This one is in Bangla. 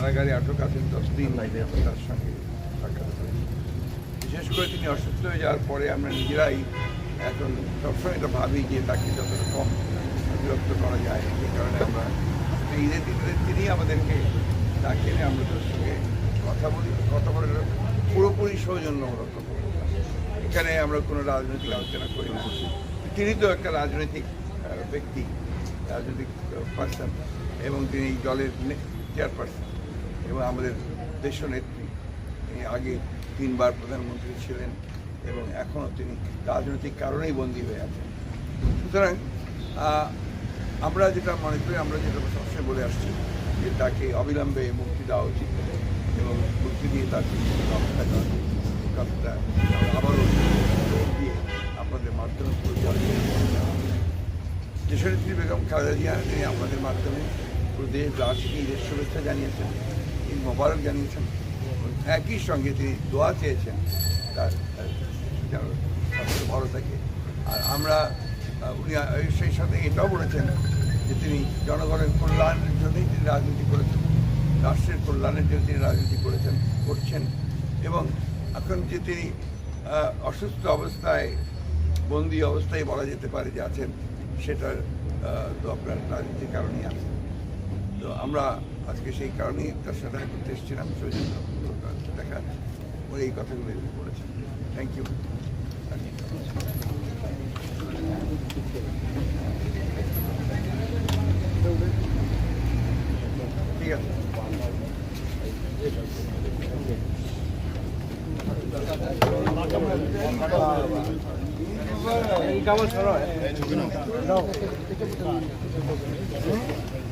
কারাগারে আটক আছেন দশ দিন। তার সঙ্গে সাক্ষাৎ করেছি বিশেষ করে তিনি অসুস্থ হয়ে যাওয়ার পরে আমরা নিজেরাই এখন সবসময় এটা ভাবি যে তাকে যতটা কম বিরক্ত করা যায় সেই কারণে আমরা তো ঈদের দিনে তিনি আমাদেরকে ডাকেন আমরা তার সঙ্গে কথা বলি। কথা বলে পুরোপুরি সৌজন্যমূলক। এখানে আমরা কোনো রাজনৈতিক আলোচনা করি না। তিনি তো একটা রাজনৈতিক ব্যক্তি রাজনৈতিক পার্সন এবং তিনি দলের চেয়ারপারসন এবং আমাদের দেশনেত্রী, তিনি আগে তিনবার প্রধানমন্ত্রী ছিলেন এবং এখনও তিনি রাজনৈতিক কারণেই বন্দী হয়ে আছেন। সুতরাং আমরা যেটা মনে করি, আমরা যেটা সবসময় বলে আসছি, যে তাকে অবিলম্বে মুক্তি দেওয়া উচিত এবং মুক্তি দিয়ে তার রক্ষা আবারও দিয়ে আপনাদের মাধ্যমে দেশনেত্রী বেগম খালেদা জিয়া তিনি আপনাদের মাধ্যমে পুরো দেশবাসীকে ঈদের শুভেচ্ছা জানিয়েছেন। মোবারক জানিয়েছেন। একই সঙ্গে তিনি দোয়া চেয়েছেন তার যেন ভালো থাকে। আর আমরা উনি সেই সাথে এটাও বলেছেন যে তিনি জনগণের কল্যাণের জন্যই তিনি রাজনীতি করেছেন। রাষ্ট্রের কল্যাণের জন্য তিনি রাজনীতি করেছেন, করছেন। এবং এখন যে তিনি অসুস্থ অবস্থায়, বন্দি অবস্থায় বলা যেতে পারে যে আছেন, সেটার তো আপনার রাজনীতির কারণেই আছে। আমরা আজকে সেই কারণেই তার সাথে দেখা করতে এসেছিলাম সৌজন্য দেখা উনি এই কথাগুলো বলেছেন থ্যাংক ইউ ঠিক আছে।